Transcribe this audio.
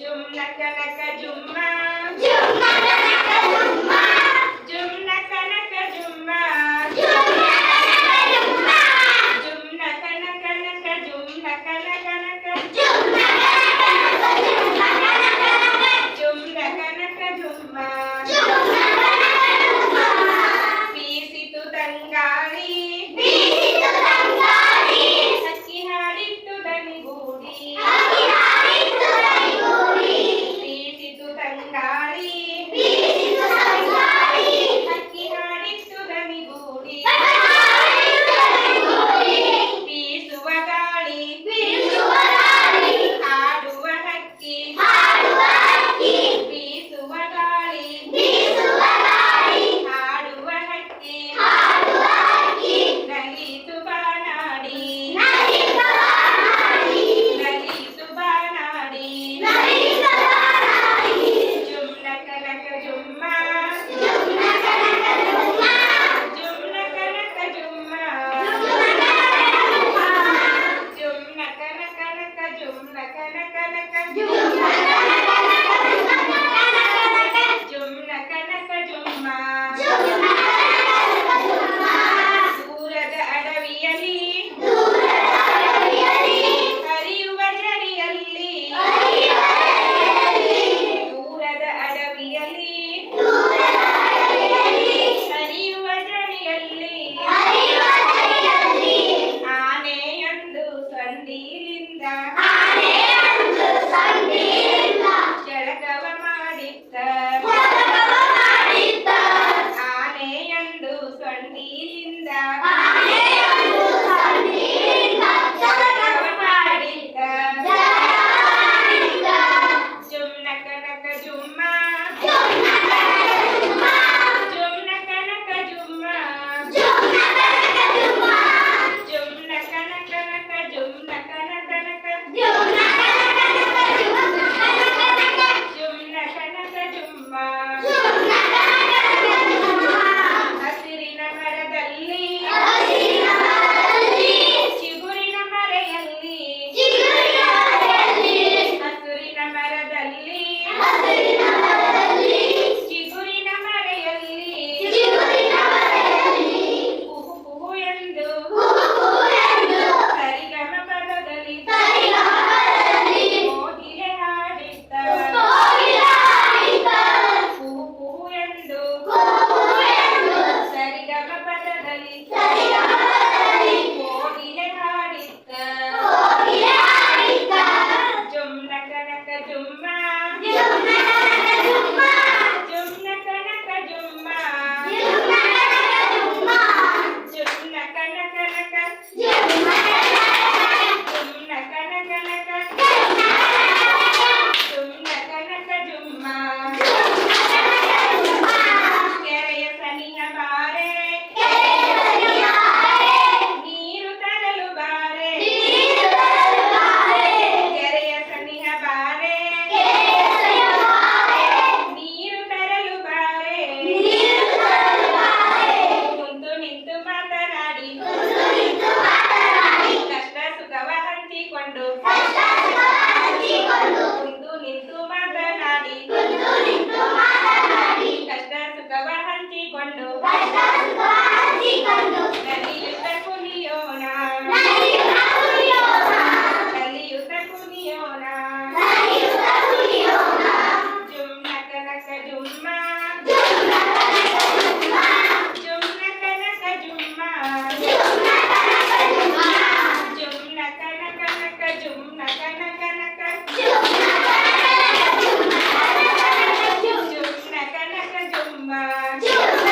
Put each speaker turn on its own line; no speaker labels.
జుమ్ నక నక జుమ్మా
జుమ్మ నక జుమ్మ
జుమ్ ಕಷ್ಟ ಸುಖವ ಹಂಚಿಕೊಂಡು ಕುಂತು ನಿಂತು ಮಾತನಾಡಿ ಕಷ್ಟ ಸುಖವ ಹಂಚಿಕೊಂಡು Jumba. Jumba.